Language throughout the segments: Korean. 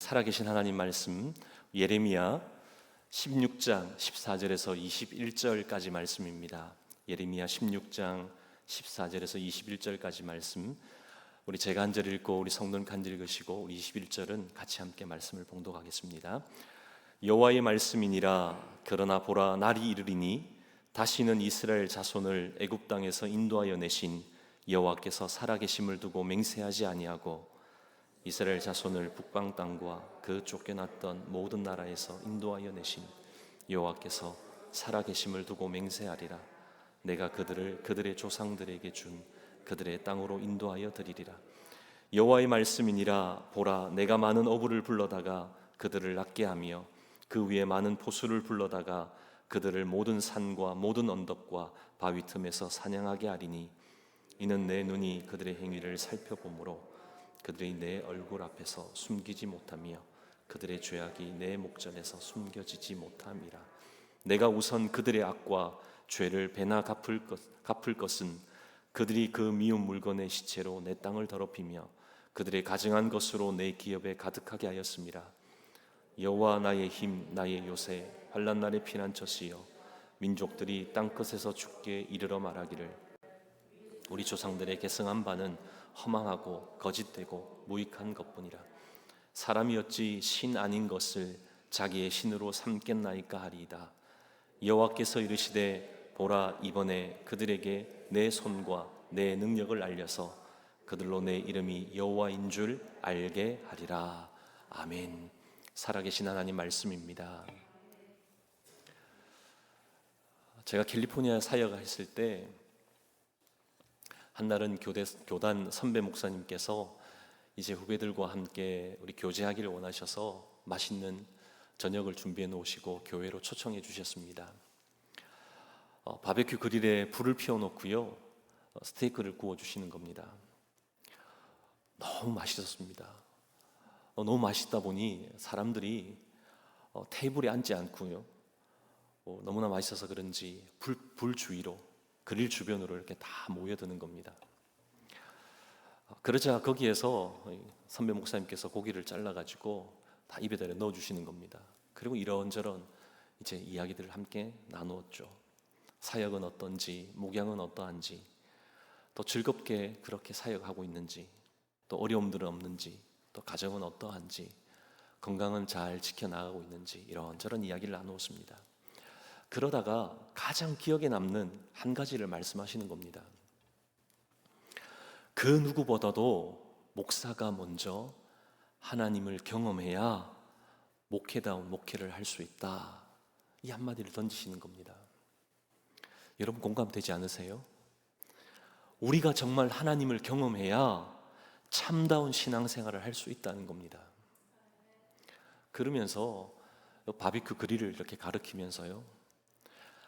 살아계신 하나님 말씀 예레미야 16장 14절에서 21절까지 말씀입니다. 예레미야 16장 14절에서 21절까지 말씀 우리 제가 한 절 읽고 우리 성도는 간절 읽으시고 우리 21절은 같이 함께 말씀을 봉독하겠습니다. 여호와의 말씀이니라 그러나 보라 날이 이르리니 다시는 이스라엘 자손을 애굽 땅에서 인도하여 내신 여호와께서 살아계심을 두고 맹세하지 아니하고 이스라엘 자손을 북방 땅과 그 쫓겨났던 모든 나라에서 인도하여 내신 여호와께서 살아 계심을 두고 맹세하리라. 내가 그들을 그들의 조상들에게 준 그들의 땅으로 인도하여 드리리라. 여호와의 말씀이니라. 보라 내가 많은 어부를 불러다가 그들을 낫게 하며 그 위에 많은 포수를 불러다가 그들을 모든 산과 모든 언덕과 바위 틈에서 사냥하게 하리니 이는 내 눈이 그들의 행위를 살펴보므로 그들이 내 얼굴 앞에서 숨기지 못하며 그들의 죄악이 내 목전에서 숨겨지지 못함이라. 내가 우선 그들의 악과 죄를 배나 갚을, 것, 갚을 것은 그들이 그 미운 물건의 시체로 내 땅을 더럽히며 그들의 가증한 것으로 내 기업에 가득하게 하였습니다. 여호와 나의 힘 나의 요새 환난 날의 피난처시여 민족들이 땅 끝에서 죽게 이르러 말하기를 우리 조상들의 계승한 바는 허망하고 거짓되고 무익한 것뿐이라. 사람이었지 신 아닌 것을 자기의 신으로 삼겠나이까 하리이다. 여호와께서 이르시되 보라 이번에 그들에게 내 손과 내 능력을 알려서 그들로 내 이름이 여호와인 줄 알게 하리라. 아멘. 살아계신 하나님 말씀입니다. 제가 캘리포니아 사역을 했을 때 한날은 교대, 교단 선배 목사님께서 이제 후배들과 함께 우리 교제하기를 원하셔서 맛있는 저녁을 준비해 놓으시고 교회로 초청해 주셨습니다. 어, 바베큐 그릴에 불을 피워 놓고요 어, 스테이크를 구워 주시는 겁니다. 너무 맛있었습니다. 어, 너무 맛있다 보니 사람들이 어, 테이블에 앉지 않고요 어, 너무나 맛있어서 그런지 불, 불 주위로 그릴 주변으로 이렇게 다 모여드는 겁니다. 어, 그러자 거기에서 선배 목사님께서 고기를 잘라가지고 다 입에다 넣어 주시는 겁니다. 그리고 이런저런 이제 이야기들을 함께 나누었죠. 사역은 어떤지, 목양은 어떠한지, 또 즐겁게 그렇게 사역하고 있는지, 또 어려움들은 없는지, 또 가정은 어떠한지, 건강은 잘 지켜나가고 있는지 이런저런 이야기를 나누었습니다. 그러다가 가장 기억에 남는 한 가지를 말씀하시는 겁니다. 그 누구보다도 목사가 먼저 하나님을 경험해야 목회다운 목회를 할 수 있다. 이 한마디를 던지시는 겁니다. 여러분 공감되지 않으세요? 우리가 정말 하나님을 경험해야 참다운 신앙생활을 할 수 있다는 겁니다. 그러면서 바비큐 그릴을 이렇게 가르치면서요.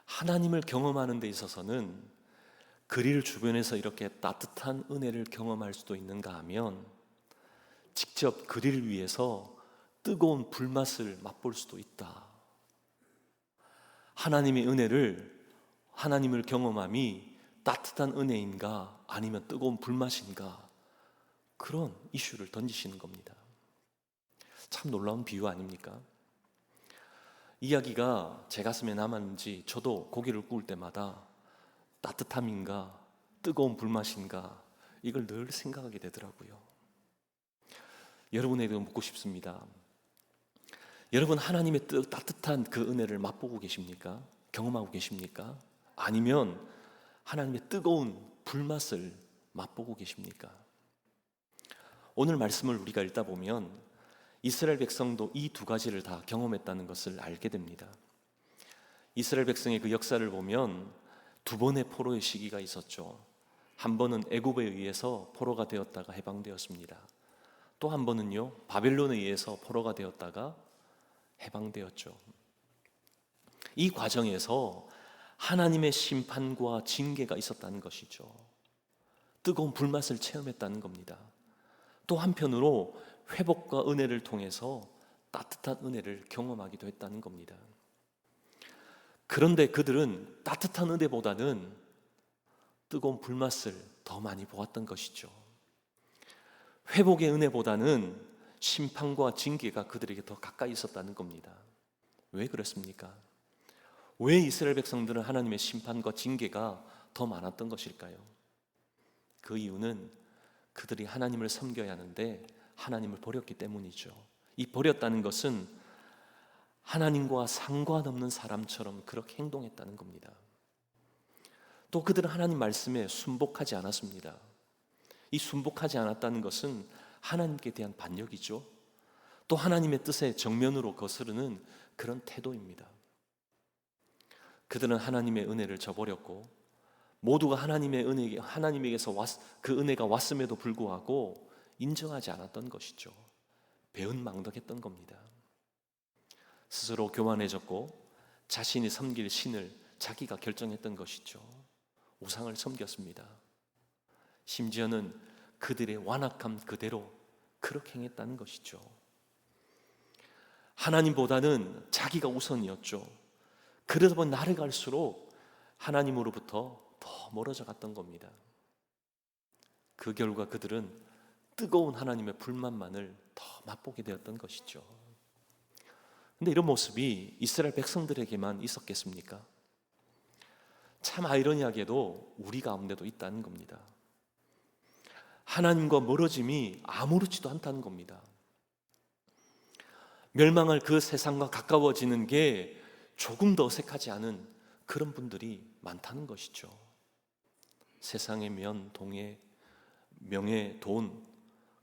하나님을 경험하는 데 있어서는 그릴 주변에서 이렇게 따뜻한 은혜를 경험할 수도 있는가 하면 직접 그릴 위에서 뜨거운 불맛을 맛볼 수도 있다. 하나님의 은혜를 하나님을 경험함이 따뜻한 은혜인가 아니면 뜨거운 불맛인가 그런 이슈를 던지시는 겁니다. 참 놀라운 비유 아닙니까? 이야기가 제 가슴에 남았는지 저도 고기를 구울 때마다 따뜻함인가 뜨거운 불맛인가 이걸 늘 생각하게 되더라고요. 여러분에게 묻고 싶습니다. 여러분 하나님의 뜨, 따뜻한 그 은혜를 맛보고 계십니까? 경험하고 계십니까? 아니면 하나님의 뜨거운 불맛을 맛보고 계십니까? 오늘 말씀을 우리가 읽다 보면 이스라엘 백성도 이 두 가지를 다 경험했다는 것을 알게 됩니다. 이스라엘 백성의 그 역사를 보면 두 번의 포로의 시기가 있었죠. 한 번은 애굽에 의해서 포로가 되었다가 해방되었습니다. 또 한 번은요 바벨론에 의해서 포로가 되었다가 해방되었죠. 이 과정에서 하나님의 심판과 징계가 있었다는 것이죠. 뜨거운 불맛을 체험했다는 겁니다. 또 한편으로 회복과 은혜를 통해서 따뜻한 은혜를 경험하기도 했다는 겁니다. 그런데 그들은 따뜻한 은혜보다는 뜨거운 불맛을 더 많이 보았던 것이죠. 회복의 은혜보다는 심판과 징계가 그들에게 더 가까이 있었다는 겁니다. 왜 그렇습니까? 왜 이스라엘 백성들은 하나님의 심판과 징계가 더 많았던 것일까요? 그 이유는 그들이 하나님을 섬겨야 하는데 하나님을 버렸기 때문이죠. 이 버렸다는 것은 하나님과 상관없는 사람처럼 그렇게 행동했다는 겁니다. 또 그들은 하나님 말씀에 순복하지 않았습니다. 이 순복하지 않았다는 것은 하나님께 대한 반역이죠. 또 하나님의 뜻에 정면으로 거스르는 그런 태도입니다. 그들은 하나님의 은혜를 저버렸고 모두가 하나님의 은혜 하나님에게서 왔, 그 은혜가 왔음에도 불구하고 인정하지 않았던 것이죠. 배은망덕했던 겁니다. 스스로 교만해졌고 자신이 섬길 신을 자기가 결정했던 것이죠. 우상을 섬겼습니다. 심지어는 그들의 완악함 그대로 그렇게 행했다는 것이죠. 하나님보다는 자기가 우선이었죠. 그러다 보니 나를 갈수록 하나님으로부터 더 멀어져 갔던 겁니다. 그 결과 그들은 뜨거운 하나님의 불만만을 더 맛보게 되었던 것이죠. 근데 이런 모습이 이스라엘 백성들에게만 있었겠습니까? 참 아이러니하게도 우리 가운데도 있다는 겁니다. 하나님과 멀어짐이 아무렇지도 않다는 겁니다. 멸망할 그 세상과 가까워지는 게 조금 더 어색하지 않은 그런 분들이 많다는 것이죠. 세상의 면, 동의, 명예, 돈,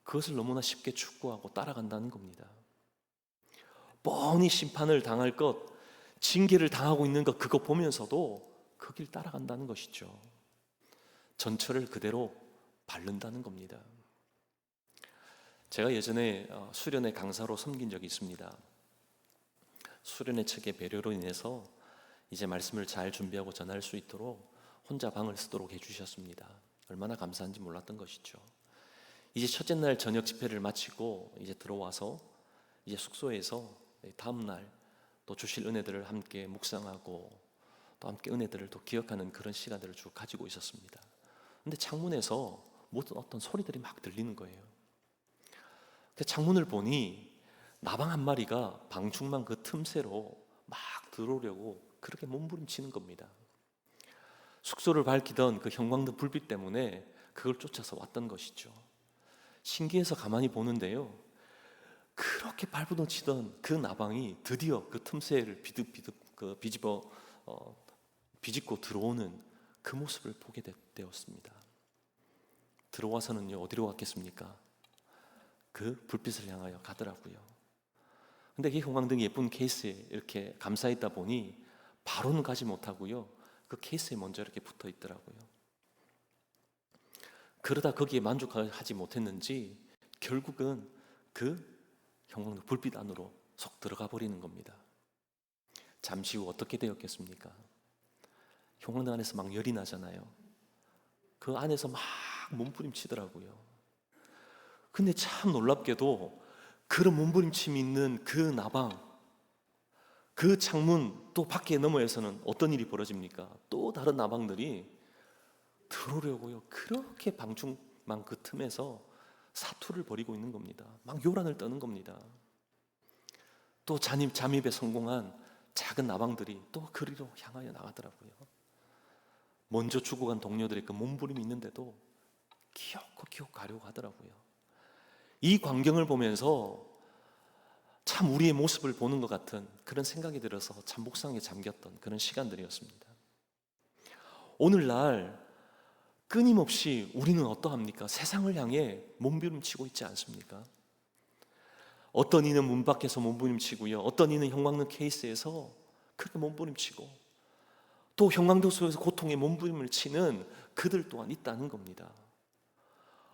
그것을 너무나 쉽게 축구하고 따라간다는 겁니다. 뻔히 심판을 당할 것, 징계를 당하고 있는 것, 그거 보면서도 그 길 따라간다는 것이죠. 전철을 그대로 바른다는 겁니다. 제가 예전에 어, 수련회 강사로 섬긴 적이 있습니다. 수련회 측의 배려로 인해서 이제 말씀을 잘 준비하고 전할 수 있도록 혼자 방을 쓰도록 해주셨습니다. 얼마나 감사한지 몰랐던 것이죠. 이제 첫째 날 저녁 집회를 마치고 이제 들어와서 이제 숙소에서 다음 날 또 주실 은혜들을 함께 묵상하고 또 함께 은혜들을 또 기억하는 그런 시간들을 쭉 가지고 있었습니다. 근데 창문에서 무슨 어떤 소리들이 막 들리는 거예요. 그 창문을 보니 나방 한 마리가 방충망 그 틈새로 막 들어오려고 그렇게 몸부림치는 겁니다. 숙소를 밝히던 그 형광등 불빛 때문에 그걸 쫓아서 왔던 것이죠. 신기해서 가만히 보는데요. 그렇게 발부둥치던 그 나방이 드디어 그 틈새를 비득비득 그 비집어 어, 비집고 들어오는 그 모습을 보게 되, 되었습니다. 들어와서는요 어디로 갔겠습니까? 그 불빛을 향하여 가더라고요. 근데 이 형광등이 예쁜 케이스에 이렇게 감싸 있다 보니 바로는 가지 못하고요. 그 케이스에 먼저 이렇게 붙어 있더라고요. 그러다 거기에 만족하지 못했는지 결국은 그 형광등 불빛 안으로 속 들어가 버리는 겁니다. 잠시 후 어떻게 되었겠습니까? 형광등 안에서 막 열이 나잖아요. 그 안에서 막 몸부림치더라고요. 근데 참 놀랍게도 그런 몸부림침이 있는 그 나방, 그 창문 또 밖에 너머에서는 어떤 일이 벌어집니까? 또 다른 나방들이 들어오려고요. 그렇게 방충망 그 틈에서 사투를 벌이고 있는 겁니다. 막 요란을 떠는 겁니다. 또 잠입, 잠입에 성공한 작은 나방들이 또 그리로 향하여 나가더라고요. 먼저 죽어간 동료들의 그 몸부림이 있는데도 기어코 기어 가려고 하더라고요. 이 광경을 보면서 참 우리의 모습을 보는 것 같은 그런 생각이 들어서 참 묵상에 잠겼던 그런 시간들이었습니다. 오늘날 끊임없이 우리는 어떠합니까? 세상을 향해 몸부림치고 있지 않습니까? 어떤 이는 문 밖에서 몸부림치고요. 어떤 이는 형광등 케이스에서 그렇게 몸부림치고 또 형광등 속에서 고통의 몸부림을 치는 그들 또한 있다는 겁니다.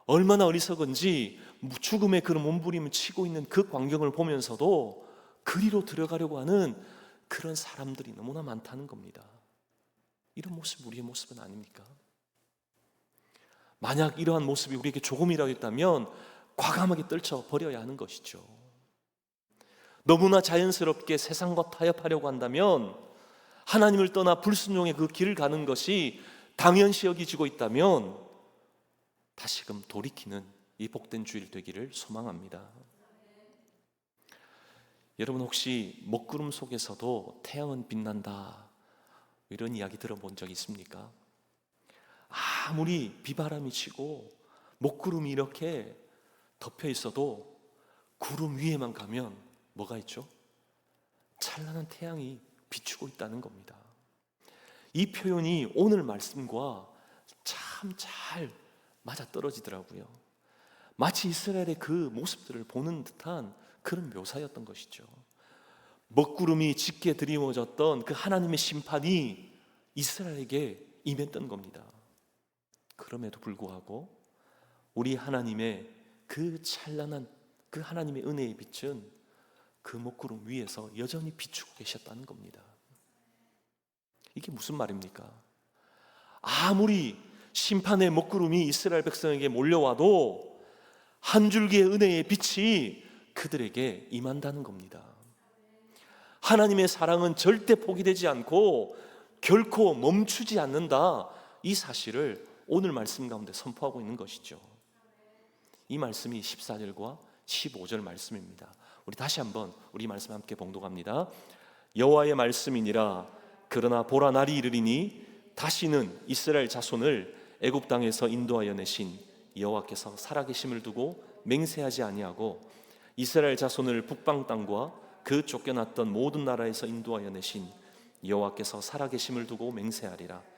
얼마나 어리석은지 죽음의 그런 몸부림을 치고 있는 그 광경을 보면서도 그리로 들어가려고 하는 그런 사람들이 너무나 많다는 겁니다. 이런 모습 우리의 모습은 아닙니까? 만약 이러한 모습이 우리에게 조금이라도 있다면 과감하게 떨쳐 버려야 하는 것이죠. 너무나 자연스럽게 세상과 타협하려고 한다면 하나님을 떠나 불순종의 그 길을 가는 것이 당연시 여기지고 있다면 다시금 돌이키는 이 복된 주일 되기를 소망합니다. 여러분 혹시 먹구름 속에서도 태양은 빛난다 이런 이야기 들어본 적 있습니까? 아무리 비바람이 치고 먹구름이 이렇게 덮여 있어도 구름 위에만 가면 뭐가 있죠? 찬란한 태양이 비추고 있다는 겁니다. 이 표현이 오늘 말씀과 참 잘 맞아 떨어지더라고요. 마치 이스라엘의 그 모습들을 보는 듯한 그런 묘사였던 것이죠. 먹구름이 짙게 드리워졌던 그 하나님의 심판이 이스라엘에게 임했던 겁니다. 그럼에도 불구하고 우리 하나님의 그 찬란한 그 하나님의 은혜의 빛은 그 먹구름 위에서 여전히 비추고 계셨다는 겁니다. 이게 무슨 말입니까? 아무리 심판의 먹구름이 이스라엘 백성에게 몰려와도 한 줄기의 은혜의 빛이 그들에게 임한다는 겁니다. 하나님의 사랑은 절대 포기되지 않고 결코 멈추지 않는다. 이 사실을 오늘 말씀 가운데 선포하고 있는 것이죠. 이 말씀이 14절과 15절 말씀입니다. 우리 다시 한번 우리 말씀 함께 봉독합니다. 여호와의 말씀이니라 그러나 보라 날이 이르리니 다시는 이스라엘 자손을 애굽 땅에서 인도하여 내신 여호와께서 살아계심을 두고 맹세하지 아니하고 이스라엘 자손을 북방 땅과 그 쫓겨났던 모든 나라에서 인도하여 내신 여호와께서 살아계심을 두고 맹세하리라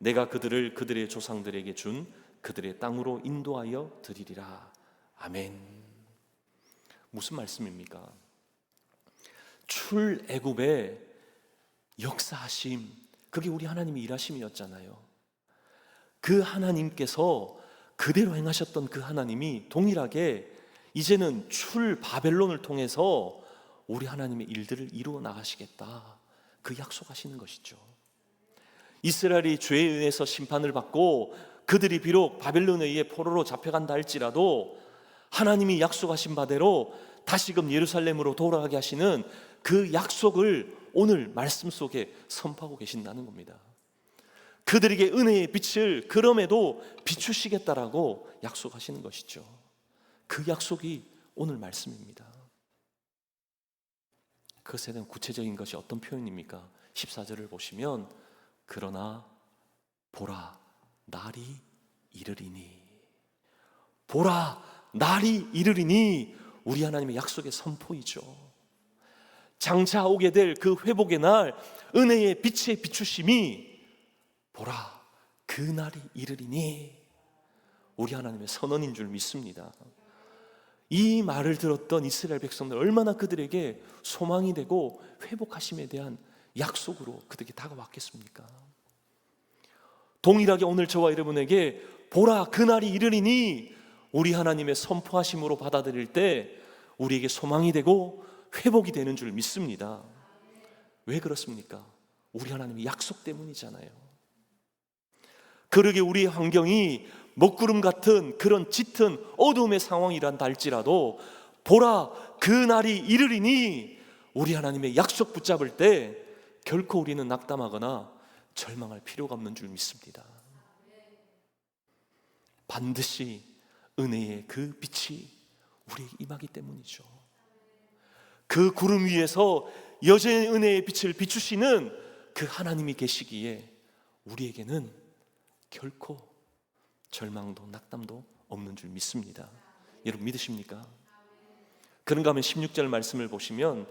내가 그들을 그들의 조상들에게 준 그들의 땅으로 인도하여 드리리라 아멘 무슨 말씀입니까? 출애굽의 역사하심 그게 우리 하나님의 일하심이었잖아요. 그 하나님께서 그대로 행하셨던 그 하나님이 동일하게 이제는 출 바벨론을 통해서 우리 하나님의 일들을 이루어 나가시겠다. 그 약속하시는 것이죠. 이스라엘이 죄에 의해서 심판을 받고 그들이 비록 바벨론에 의해 포로로 잡혀간다 할지라도 하나님이 약속하신 바대로 다시금 예루살렘으로 돌아가게 하시는 그 약속을 오늘 말씀 속에 선포하고 계신다는 겁니다. 그들에게 은혜의 빛을 그럼에도 비추시겠다라고 약속하시는 것이죠. 그 약속이 오늘 말씀입니다. 그것에 대한 구체적인 것이 어떤 표현입니까? 14절을 보시면 그러나 보라 날이 이르리니 보라 날이 이르리니 우리 하나님의 약속의 선포이죠. 장차 오게 될 그 회복의 날 은혜의 빛의 비추심이 보라 그 날이 이르리니 우리 하나님의 선언인 줄 믿습니다. 이 말을 들었던 이스라엘 백성들 얼마나 그들에게 소망이 되고 회복하심에 대한 약속으로 그들에게 다가왔겠습니까? 동일하게 오늘 저와 여러분에게 보라 그날이 이르리니 우리 하나님의 선포하심으로 받아들일 때 우리에게 소망이 되고 회복이 되는 줄 믿습니다. 왜 그렇습니까? 우리 하나님의 약속 때문이잖아요. 그러게 우리 환경이 먹구름 같은 그런 짙은 어두움의 상황이란다 할지라도 보라 그 날이 이르리니 우리 하나님의 약속 붙잡을 때 결코 우리는 낙담하거나 절망할 필요가 없는 줄 믿습니다. 반드시 은혜의 그 빛이 우리에게 임하기 때문이죠. 그 구름 위에서 여전히 은혜의 빛을 비추시는 그 하나님이 계시기에 우리에게는 결코 절망도 낙담도 없는 줄 믿습니다. 여러분 믿으십니까? 그런가 하면 16절 말씀을 보시면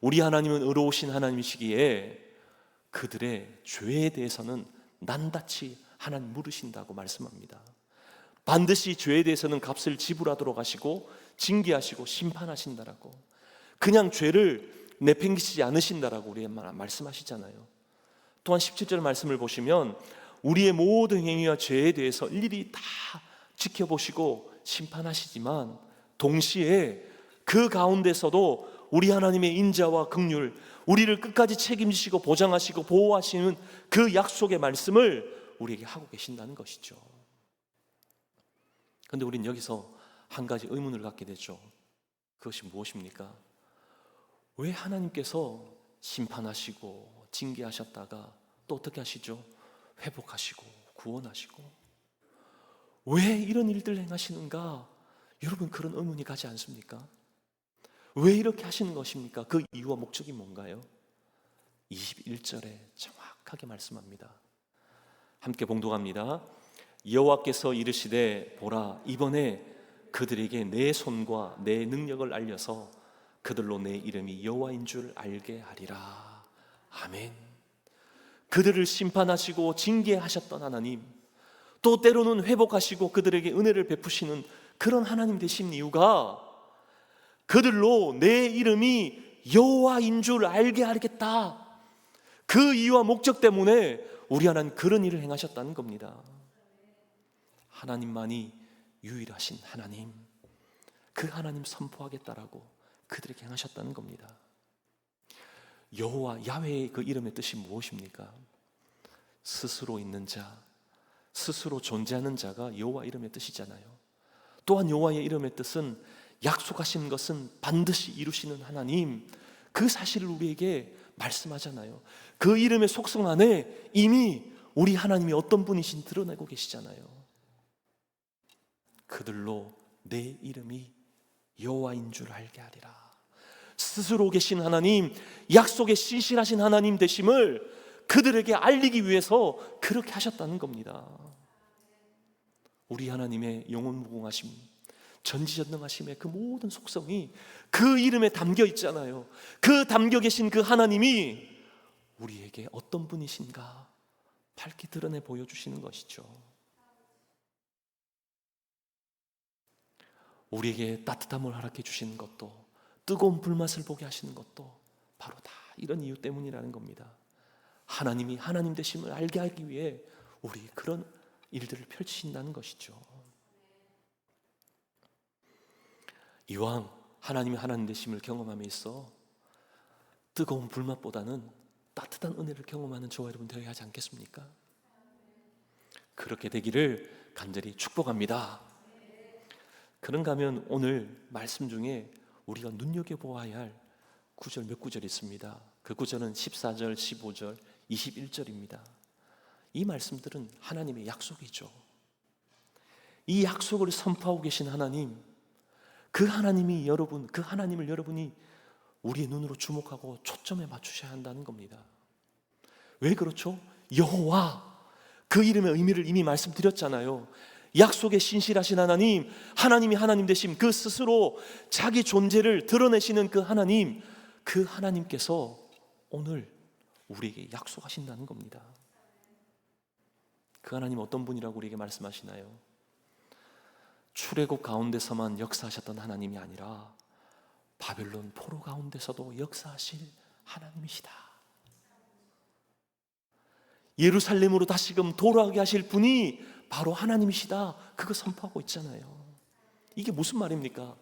우리 하나님은 의로우신 하나님이시기에 그들의 죄에 대해서는 난다치 하나님 물으신다고 말씀합니다. 반드시 죄에 대해서는 값을 지불하도록 하시고 징계하시고 심판하신다라고 그냥 죄를 내팽기치지 않으신다라고 우리 말씀하시잖아요. 또한 17절 말씀을 보시면 우리의 모든 행위와 죄에 대해서 일일이 다 지켜보시고 심판하시지만 동시에 그 가운데서도 우리 하나님의 인자와 긍휼, 우리를 끝까지 책임지시고 보장하시고 보호하시는 그 약속의 말씀을 우리에게 하고 계신다는 것이죠. 그런데 우리는 여기서 한 가지 의문을 갖게 되죠. 그것이 무엇입니까? 왜 하나님께서 심판하시고 징계하셨다가 또 어떻게 하시죠? 회복하시고 구원하시고 왜 이런 일들 행하시는가? 여러분 그런 의문이 가지 않습니까? 왜 이렇게 하시는 것입니까? 그 이유와 목적이 뭔가요? 21절에 정확하게 말씀합니다. 함께 봉독합니다. 여호와께서 이르시되 보라 이번에 그들에게 내 손과 내 능력을 알려서 그들로 내 이름이 여호와인 줄 알게 하리라. 아멘. 그들을 심판하시고 징계하셨던 하나님, 또 때로는 회복하시고 그들에게 은혜를 베푸시는 그런 하나님 되신 이유가 그들로 내 이름이 여호와인 줄 알게 하겠다. 그 이유와 목적 때문에 우리 하나님 그런 일을 행하셨다는 겁니다. 하나님만이 유일하신 하나님, 그 하나님 선포하겠다라고 그들에게 행하셨다는 겁니다. 여호와 야훼의 그 이름의 뜻이 무엇입니까? 스스로 있는 자, 스스로 존재하는 자가 여호와 이름의 뜻이잖아요. 또한 여호와의 이름의 뜻은 약속하신 것은 반드시 이루시는 하나님, 그 사실을 우리에게 말씀하잖아요. 그 이름의 속성 안에 이미 우리 하나님이 어떤 분이신 드러내고 계시잖아요. 그들로 내 이름이 여호와인 줄 알게 하리라. 스스로 계신 하나님, 약속의 신실하신 하나님 되심을 그들에게 알리기 위해서 그렇게 하셨다는 겁니다. 우리 하나님의 영원 무궁하심, 전지전능하심의 그 모든 속성이 그 이름에 담겨 있잖아요. 그 담겨 계신 그 하나님이 우리에게 어떤 분이신가 밝게 드러내 보여주시는 것이죠. 우리에게 따뜻함을 허락해 주시는 것도 뜨거운 불맛을 보게 하시는 것도 바로 다 이런 이유 때문이라는 겁니다. 하나님이 하나님 되심을 알게 하기 위해 우리 그런 일들을 펼치신다는 것이죠. 이왕 하나님이 하나님 되심을 경험함에 있어 뜨거운 불맛보다는 따뜻한 은혜를 경험하는 저와 여러분 되어야 하지 않겠습니까? 그렇게 되기를 간절히 축복합니다. 그런가 하면 오늘 말씀 중에 우리가 눈여겨보아야 할 구절 몇 구절 있습니다. 그 구절은 14절, 15절, 21절입니다. 이 말씀들은 하나님의 약속이죠. 이 약속을 선포하고 계신 하나님, 그 하나님이 여러분, 그 하나님을 여러분이 우리의 눈으로 주목하고 초점에 맞추셔야 한다는 겁니다. 왜 그렇죠? 여호와 그 이름의 의미를 이미 말씀드렸잖아요. 약속에 신실하신 하나님, 하나님이 하나님 되심 그 스스로 자기 존재를 드러내시는 그 하나님, 그 하나님께서 오늘 우리에게 약속하신다는 겁니다. 그 하나님 어떤 분이라고 우리에게 말씀하시나요? 출애굽 가운데서만 역사하셨던 하나님이 아니라 바벨론 포로 가운데서도 역사하실 하나님이시다. 예루살렘으로 다시금 돌아가게 하실 분이 바로 하나님이시다. 그거 선포하고 있잖아요. 이게 무슨 말입니까?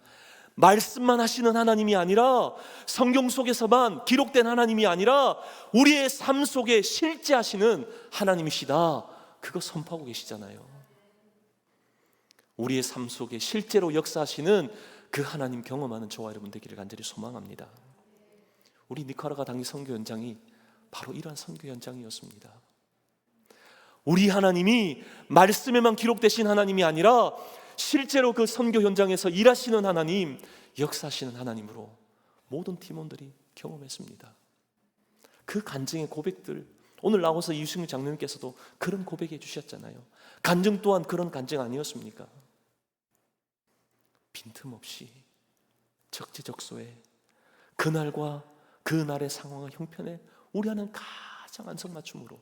말씀만 하시는 하나님이 아니라 성경 속에서만 기록된 하나님이 아니라 우리의 삶 속에 실제 하시는 하나님이시다. 그거 선포하고 계시잖아요. 우리의 삶 속에 실제로 역사하시는 그 하나님 경험하는 저와 여러분 되기를 간절히 소망합니다. 우리 니카라가 당시 선교 현장이 바로 이러한 선교 현장이었습니다. 우리 하나님이 말씀에만 기록되신 하나님이 아니라 실제로 그 선교 현장에서 일하시는 하나님, 역사하시는 하나님으로 모든 팀원들이 경험했습니다. 그 간증의 고백들 오늘 나와서 이승윤 장로님께서도 그런 고백해 주셨잖아요. 간증 또한 그런 간증 아니었습니까? 빈틈없이 적재적소에 그날과 그날의 상황과 형편에 우리 하는 가장 안성맞춤으로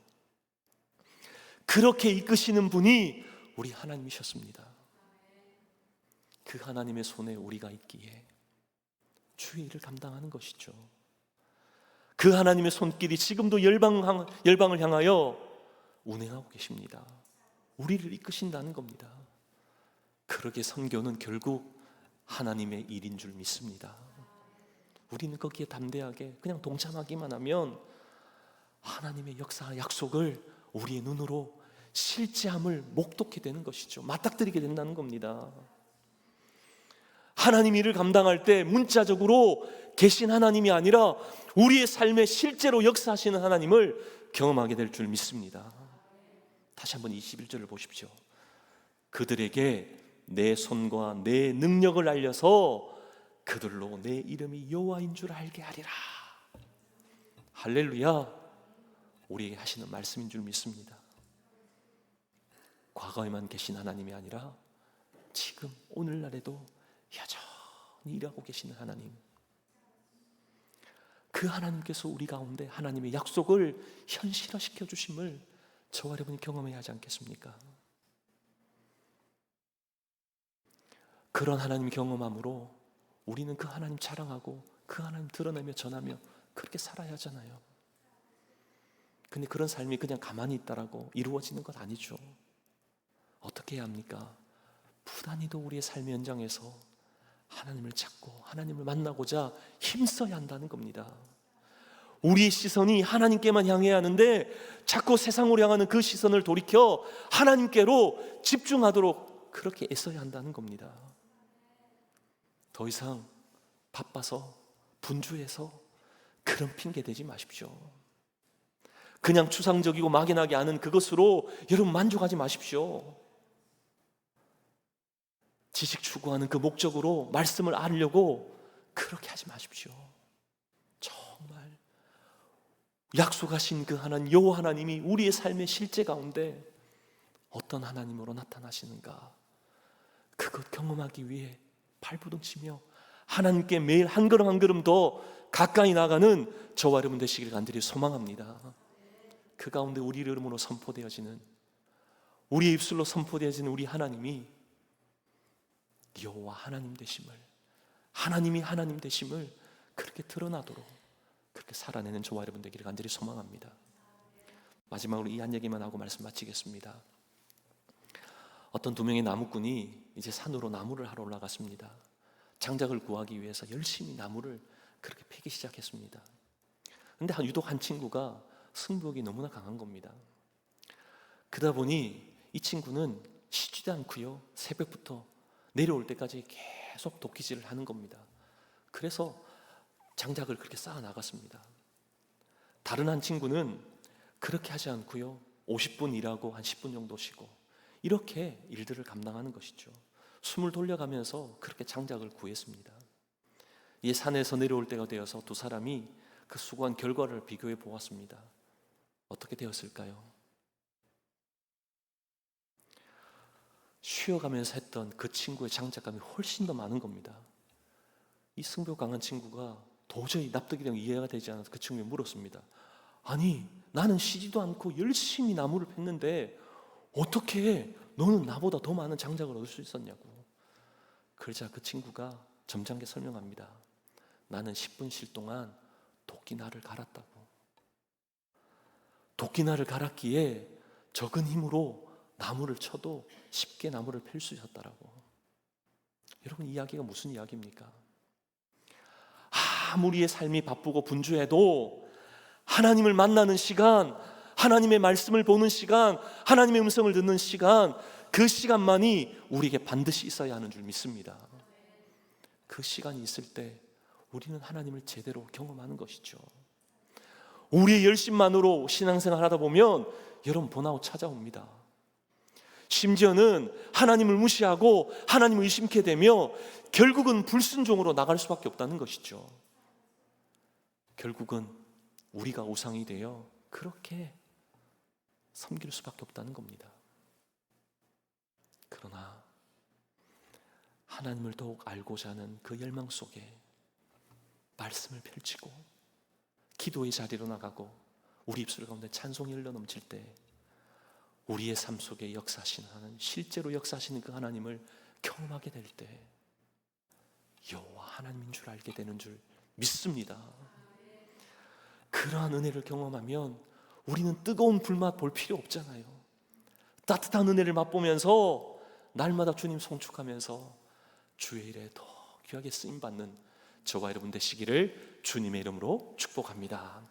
그렇게 이끄시는 분이 우리 하나님이셨습니다. 그 하나님의 손에 우리가 있기에 주의 일을 감당하는 것이죠. 그 하나님의 손길이 지금도 열방, 열방을 향하여 운행하고 계십니다. 우리를 이끄신다는 겁니다. 그러게 선교는 결국 하나님의 일인 줄 믿습니다. 우리는 거기에 담대하게 그냥 동참하기만 하면 하나님의 역사 약속을 우리의 눈으로 실제함을 목독게 되는 것이죠. 맞닥뜨리게 된다는 겁니다. 하나님 일을 감당할 때 문자적으로 계신 하나님이 아니라 우리의 삶에 실제로 역사하시는 하나님을 경험하게 될 줄 믿습니다. 다시 한번 21절을 보십시오. 그들에게 내 손과 내 능력을 알려서 그들로 내 이름이 여호와인 줄 알게 하리라. 할렐루야. 우리에게 하시는 말씀인 줄 믿습니다. 과거에만 계신 하나님이 아니라 지금 오늘날에도 여전히 일하고 계시는 하나님. 그 하나님께서 우리 가운데 하나님의 약속을 현실화시켜 주심을 저와 여러분이 경험해야 하지 않겠습니까? 그런 하나님 경험함으로 우리는 그 하나님 자랑하고 그 하나님 드러내며 전하며 그렇게 살아야 하잖아요. 근데 그런 삶이 그냥 가만히 있다라고 이루어지는 것 아니죠. 어떻게 해야 합니까? 부단히도 우리의 삶의 현장에서 하나님을 찾고 하나님을 만나고자 힘써야 한다는 겁니다. 우리의 시선이 하나님께만 향해야 하는데 자꾸 세상으로 향하는 그 시선을 돌이켜 하나님께로 집중하도록 그렇게 애써야 한다는 겁니다. 더 이상 바빠서 분주해서 그런 핑계 대지 마십시오. 그냥 추상적이고 막연하게 아는 그것으로 여러분 만족하지 마십시오. 지식 추구하는 그 목적으로 말씀을 알려고 그렇게 하지 마십시오. 정말 약속하신 그 하나님 여호와 하나님이 우리의 삶의 실제 가운데 어떤 하나님으로 나타나시는가 그것 경험하기 위해 발부둥 치며 하나님께 매일 한 걸음 한 걸음 더 가까이 나가는 저와 여러분 되시길 간절히 소망합니다. 그 가운데 우리 이름으로 선포되어지는 우리의 입술로 선포되어지는 우리 하나님이 여호와 하나님 되심을 하나님이 하나님 되심을 그렇게 드러나도록 그렇게 살아내는 저와 여러분 되기를 간절히 소망합니다. 마지막으로 이 한 얘기만 하고 말씀 마치겠습니다. 어떤 두 명의 나무꾼이 이제 산으로 나무를 하러 올라갔습니다. 장작을 구하기 위해서 열심히 나무를 그렇게 패기 시작했습니다. 근데 한- 유독 한 친구가 승부욕이 너무나 강한 겁니다. 그러다 보니 이 친구는 쉬지도 않고요. 새벽부터 내려올 때까지 계속 도끼질을 하는 겁니다. 그래서 장작을 그렇게 쌓아 나갔습니다. 다른 한 친구는 그렇게 하지 않고요. 50분 일하고 한 10분 정도 쉬고 이렇게 일들을 감당하는 것이죠. 숨을 돌려가면서 그렇게 장작을 구했습니다. 이 산에서 내려올 때가 되어서 두 사람이 그 수고한 결과를 비교해 보았습니다. 어떻게 되었을까요? 쉬어가면서 했던 그 친구의 장작감이 훨씬 더 많은 겁니다. 이 승부 강한 친구가 도저히 납득이 되고 이해가 되지 않아서 그 친구에 물었습니다. 아니, 나는 쉬지도 않고 열심히 나무를 팼는데 어떻게 너는 나보다 더 많은 장작을 얻을 수 있었냐고. 그러자 그 친구가 점잖게 설명합니다. 나는 10분 쉴 동안 도끼날을 갈았다고. 도끼날을 갈았기에 적은 힘으로 나무를 쳐도 쉽게 나무를 펼 수 있었다라고. 여러분 이 이야기가 무슨 이야기입니까? 아무리의 삶이 바쁘고 분주해도 하나님을 만나는 시간, 하나님의 말씀을 보는 시간, 하나님의 음성을 듣는 시간, 그 시간만이 우리에게 반드시 있어야 하는 줄 믿습니다. 그 시간이 있을 때 우리는 하나님을 제대로 경험하는 것이죠. 우리의 열심만으로 신앙생활 하다 보면 여러분 번아웃 찾아옵니다. 심지어는 하나님을 무시하고 하나님을 의심케 되며 결국은 불순종으로 나갈 수밖에 없다는 것이죠. 결국은 우리가 우상이 되어 그렇게 섬길 수밖에 없다는 겁니다. 그러나 하나님을 더욱 알고자 하는 그 열망 속에 말씀을 펼치고 기도의 자리로 나가고 우리 입술 가운데 찬송이 흘러 넘칠 때 우리의 삶 속에 역사하시는 하나님, 실제로 역사하시는 그 하나님을 경험하게 될 때 여호와 하나님인 줄 알게 되는 줄 믿습니다. 그러한 은혜를 경험하면 우리는 뜨거운 불맛 볼 필요 없잖아요. 따뜻한 은혜를 맛보면서 날마다 주님 송축하면서 주의 일에 더 귀하게 쓰임 받는 저와 여러분 되시기를 주님의 이름으로 축복합니다.